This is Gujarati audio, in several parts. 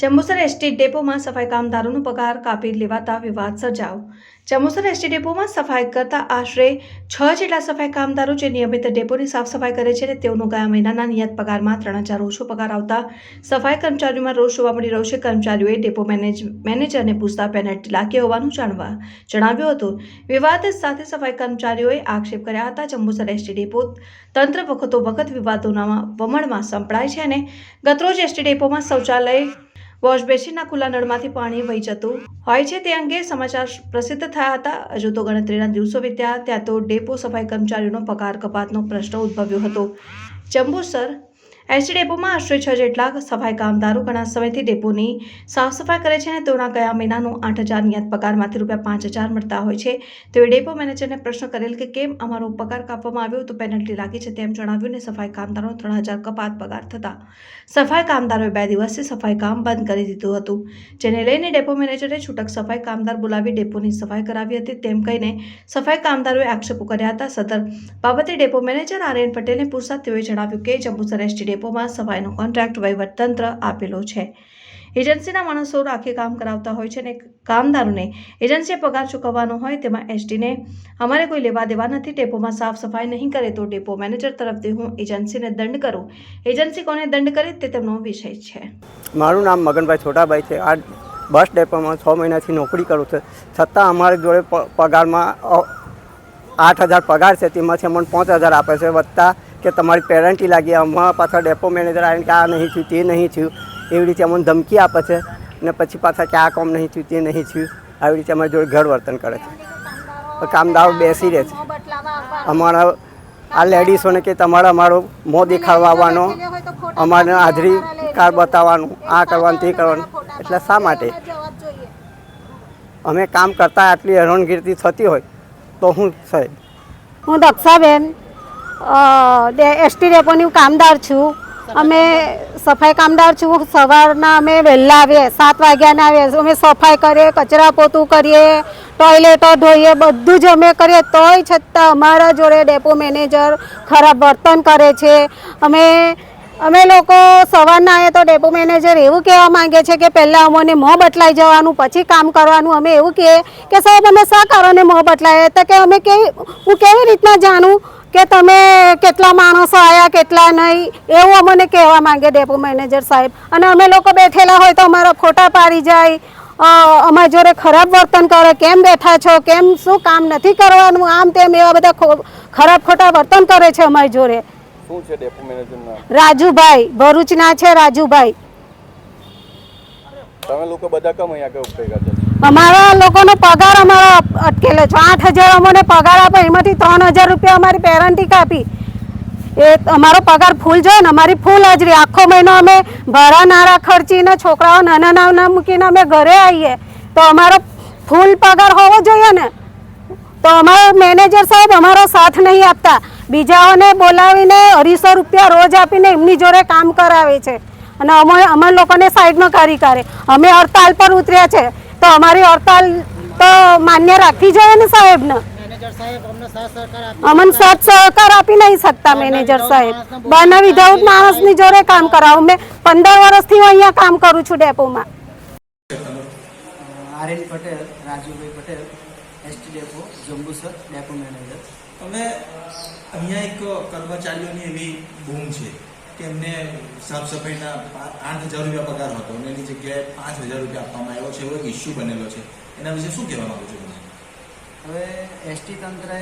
જંબુસર એસટી ડેપોમાં સફાઈ કામદારોનો પગાર કાપી લેવાતા વિવાદ સર્જાયો. જંબુસર એસટી ડેપોમાં સફાઈ કરતા આશરે છ જેટલા સફાઈ કામદારો જે નિયમિત ડેપોની સાફ સફાઈ કરે છે તેઓનો ગયા મહિનાના નિયત પગારમાં ત્રણ હજાર ઓછો પગાર આવતા સફાઈ કર્મચારીઓમાં રોષ જોવા મળી રહ્યો છે. કર્મચારીઓએ ડેપો મેનેજ, મેનેજરને પૂછતા પેનલ્ટી લાગી હોવાનું જાણવા, જણાવ્યું હતું. વિવાદ સાથે સફાઈ કર્મચારીઓએ આક્ષેપ કર્યા હતા. જંબુસર એસટી ડેપો તંત્ર વખતો વખત વિવાદોના વમળમાં સંપડાય છે અને ગતરોજ એસટી ડેપોમાં શૌચાલય વોશ બેસિનના ખુલ્લા નળમાંથી પાણી વહી જતું હોય છે. તે અંગે સમાચાર પ્રસિદ્ધ થયા હતા. હજુ તો ગણતરીના દિવસો વીત્યા, ત્યાં તો ડેપો સફાઈ કર્મચારીઓનો પગાર કપાતનો પ્રશ્ન ઉદ્ભવ્યો હતો. જંબુસર એસટી ડેપોમાં આશરે છ જેટલા સફાઈ કામદારો ઘણા સમયથી ડેપોની સાફ સફાઈ કરે છે અને તેઓના ગયા મહિનાનું આઠ હજાર નિયત પગારમાંથી રૂપિયા પાંચ હજાર મળતા હોય છે. તેઓએ ડેપો મેનેજરને પ્રશ્ન કરેલ કે કેમ અમારો પગાર કાપવામાં આવ્યો તો પેનલ્ટી લાગી છે તેમ જણાવ્યું ને સફાઈ કામદારોનો ત્રણ હજાર કપાત પગાર થતા. સફાઈ કામદારોએ બે દિવસથી સફાઈ કામ બંધ કરી દીધું હતું, જેને લઈને ડેપો મેનેજરે છૂટક સફાઈ કામદાર બોલાવી ડેપોની સફાઈ કરાવી હતી. તેમ કહીને સફાઈ કામદારોએ આક્ષેપો કર્યા હતા. સદર બાબતે ડેપો મેનેજર આર્યન પટેલને પૂછતા તેઓએ જણાવ્યું કે જંબુસર એસટી ડેપોમાં સફાઈનો કોન્ટ્રાક્ટ વહીવટતંત્ર આપેલો છે. એજન્સીના માણસો રાખી કામ કરાવતા હોય છે અને કામદારોને એજન્સીએ પગાર ચૂકવવાનો હોય તેમાં એસટીને અમારે કોઈ લેવા દેવા નથી ડેપોમાં સાફ સફાઈ નહીં કરે તો ડેપો મેનેજર તરફથી હું એજન્સીને દંડ કરું. એજન્સી કોને દંડ કરે તે તેમનો વિષય છે. મારું નામ મગનભાઈ છોટાભાઈ છે. આ બસ ડેપોમાં છ મહિનાથી નોકરી કરું છું. છતાં અમારી જોડે પગારમાં આઠ હજાર પગાર છે. તેમાંથી અમને પાંચ હજાર આપે છે. વત્તા કે તમારી પેરેન્ટી લાગી અમારા પાછા ડેપો મેનેજર આવીને કે આ નહીં થયું, તે નહીં થયું, એવી રીતે અમને ધમકી આપે છે ને પછી પાછા કે આ કામ નહીં થયું, તે નહીં થયું, આવી રીતે અમારી જોડે ઘર વર્તન કરે છે. કામદારો બેસી રહે છે. અમારા આ લેડીઝોને કે તમારે, અમારો મોં દેખાડવા આવવાનો, અમારે હાજરી કાર્ડ બતાવવાનું, આ કરવાનું, તે કરવાનું, એટલે શા માટે? અમે કામ કરતા આટલી હેરાનગીરી થતી હોય તો હું સાહેબ? હું દક્ષાબેન. એસટી ડેપોની કામદાર છું. અમે સફાઈ કામદાર છું. સવારના અમે વહેલા આવીએ, સાત વાગ્યાના આવીએ. અમે સફાઈ કરીએ, કચરા પોતું કરીએ, ટોયલેટો ધોઈએ, બધું જ અમે કરીએ. તોય છતાં અમારા જોડે ડેપો મેનેજર ખરાબ વર્તન કરે છે. અમે અમે લોકો સવારના આવ્યા તો ડેપો મેનેજર એવું કહેવા માંગે છે કે પહેલાં અમને મોં બટલાઈ જવાનું, પછી કામ કરવાનું. અમે એવું કહીએ કે સાહેબ, અમે શા કારણે મોં બટલાય તો કે અમે કેવી, હું કેવી રીતના જાણું કે તમે કેટલા માણસો આવ્યા કેટલા નહીં? એવું અમને કહેવા માંગે ડેપો મેનેજર સાહેબ. અને અમે લોકો બેઠેલા હોય તો અમારા ફોટા પાડી જાય. અમારા જોડે ખરાબ વર્તન કરે. કેમ બેઠા છો? કેમ શું કામ નથી કરવાનું? આમ તેમ એવા બધા ખરાબ ખોટા વર્તન કરે છે અમારી જોડે. શું છે ડેપો મેનેજરના? રાજુભાઈ ભરૂચના છે રાજુભાઈ. તમે લોકો બધા કેમ અહીંયા કે ભેગા છે? અમારા લોકોનો પગાર અમારો અટકેલો છે. આઠ હજાર અમને પગાર આપે એમાંથી ત્રણ હજાર રૂપિયા અમારી પેરેન્ટી કાપી એ અમારો પગાર ફૂલ જોઈએ ને અમારી ફૂલ હાજરી. આખો મહિનો અમે ભાડા નારા ખર્ચીને છોકરાઓ નાના નાના મૂકીને અમે ઘરે આવીએ. તો અમારો ફૂલ પગાર હોવો જોઈએ ને. તો અમારો મેનેજર સાહેબ અમારો સાથ નહીં આપતા. બીજાઓને બોલાવીને અઢીસો રૂપિયા રોજ આપીને એમની જોડે કામ કરાવે છે. અને અમે અમે લોકોને સાઈડમાં કરી કરે અમે હડતાલ પર ઉતર્યા છે. તો અમારી હડતાલ તો માન્ય રાખવી જોઈએ ને સાહેબને? અમને સાથ સહકાર આપી નહીં શકતા મેનેજર સાહેબ. બને વિધાઉટ માણસની જોડે કામ કરાવું. મેં પંદર વર્ષથી હું અહીંયા કામ કરું છું ડેપોમાં. R N. Patel Rajubhai Patel ST depot Jambusar depot manager. હવે અહીંયા એક કર્મચારીઓની એવી બૂમ છે કે એમને સાફ સફાઈના આઠ હજાર રૂપિયા પગાર હતો અને એની જગ્યાએ પાંચ હજાર રૂપિયા આપવામાં આવ્યો છે, એવો એક ઇસ્યુ બનેલો છે. એના વિશે શું કહેવા માંગુ છું હવે એસટી તંત્રએ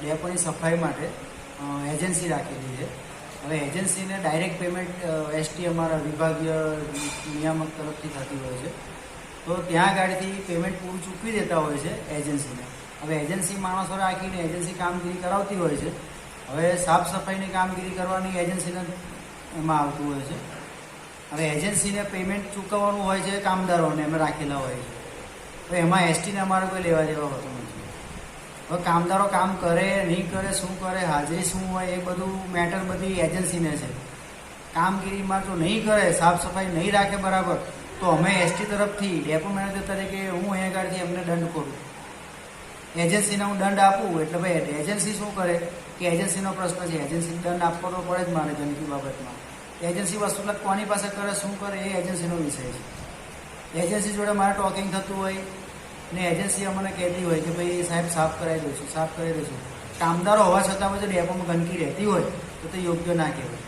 ડેપોની સફાઈ માટે એજન્સી રાખેલી છે. હવે એજન્સીને ડાયરેક્ટ પેમેન્ટ એસટી અમારા વિભાગીય નિયામક તરફથી થતી હોય છે. તો ત્યાં ગાડીથી પેમેન્ટ પૂરું ચૂકવી દેતા હોય છે એજન્સીને. હવે એજન્સી માણસો રાખીને એજન્સી કામગીરી કરાવતી હોય છે. હવે સાફ સફાઈની કામગીરી કરવાની એજન્સીને એમાં આવતું હોય છે. હવે એજન્સીને પેમેન્ટ ચૂકવવાનું હોય છે કામદારોને અમે રાખેલા હોય છે. હવે એમાં એસટીને અમારે કોઈ લેવા દેવા હોતું નથી. હવે કામદારો કામ કરે, નહીં કરે, શું કરે, હાજરી શું હોય, એ બધું મેટર બધી એજન્સીને છે. કામગીરીમાં જો નહીં કરે, સાફ સફાઈ નહીં રાખે બરાબર, તો અમે એસટી તરફથી ડેપો મેનેજર તરીકે હું અહીંયા આગળથી એમને દંડ કરું. એજન્સીને હું દંડ આપું એટલે ભાઈ એજન્સી શું કરે? કે એજન્સીનો પ્રશ્ન છે. એજન્સીને દંડ આપવો તો પડે જ મારે જનકી બાબતમાં એજન્સી વસૂલાત કોની પાસે કરે, શું કરે, એ એજન્સીનો વિષય છે. એજન્સી જોડે મારે ટોકિંગ થતું હોય ને એજન્સી અમને કહેતી હોય કે ભાઈ, સાહેબ, સાફ કરાવી દઉં છું સાફ કરાવી દઉં છું કામદારો હોવા છતાં જો ડેપોમાં ગંદકી રહેતી હોય, તો તે યોગ્ય ના કહેવાય.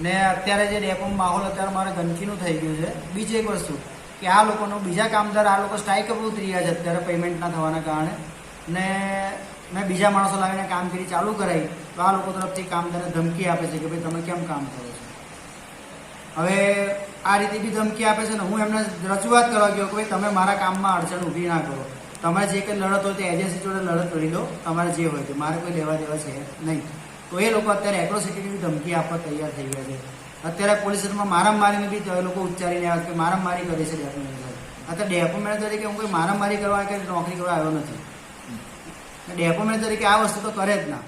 ને અત્યારે જે ડેપોમાં માહોલ અત્યારે મારે ગંદકીનું થઈ ગયું છે. બીજી એક વસ્તુ કે આ લોકોનો, બીજા કામદાર આ લોકો સ્ટ્રાઇક પર ઉતરી રહ્યા છે અત્યારે પેમેન્ટ ના થવાના કારણે. ને મેં બીજા માણસો લાવીને કામગીરી ચાલુ કરાવી તો આ લોકો તરફથી કામદારને ધમકી આપે છે કે ભાઈ તમે કેમ કામ કરો છો? હવે આ રીતે બી ધમકી આપે છે ને, હું એમને રજૂઆત કરવા ગયો કે ભાઈ તમે મારા કામમાં અડચણ ઊભી ના કરો. તમારે જે કંઈ લડત હોય તે એજન્સી જોડે લડત લડી લો, તમારે જે હોય તે. મારે કોઈ લેવા દેવા છે નહીં. તો એ લોકો અત્યારે એટ્રોસિટીની ધમકી આપવા તૈયાર થઈ ગયા છે. અત્યારે પોલીસ સ્ટેશનમાં મારામારીની બી એ લોકો ઉચ્ચારીને આવે કે મારામારી કરે છે ડેપો મેનેજર. અત્યારે ડેપો મેનેજર તરીકે હું કોઈ મારામારી કરવા કે નોકરી કરવા આવ્યો નથી. ડેપોમેન્ટ તરીકે આ વસ્તુ તો કરે જ ના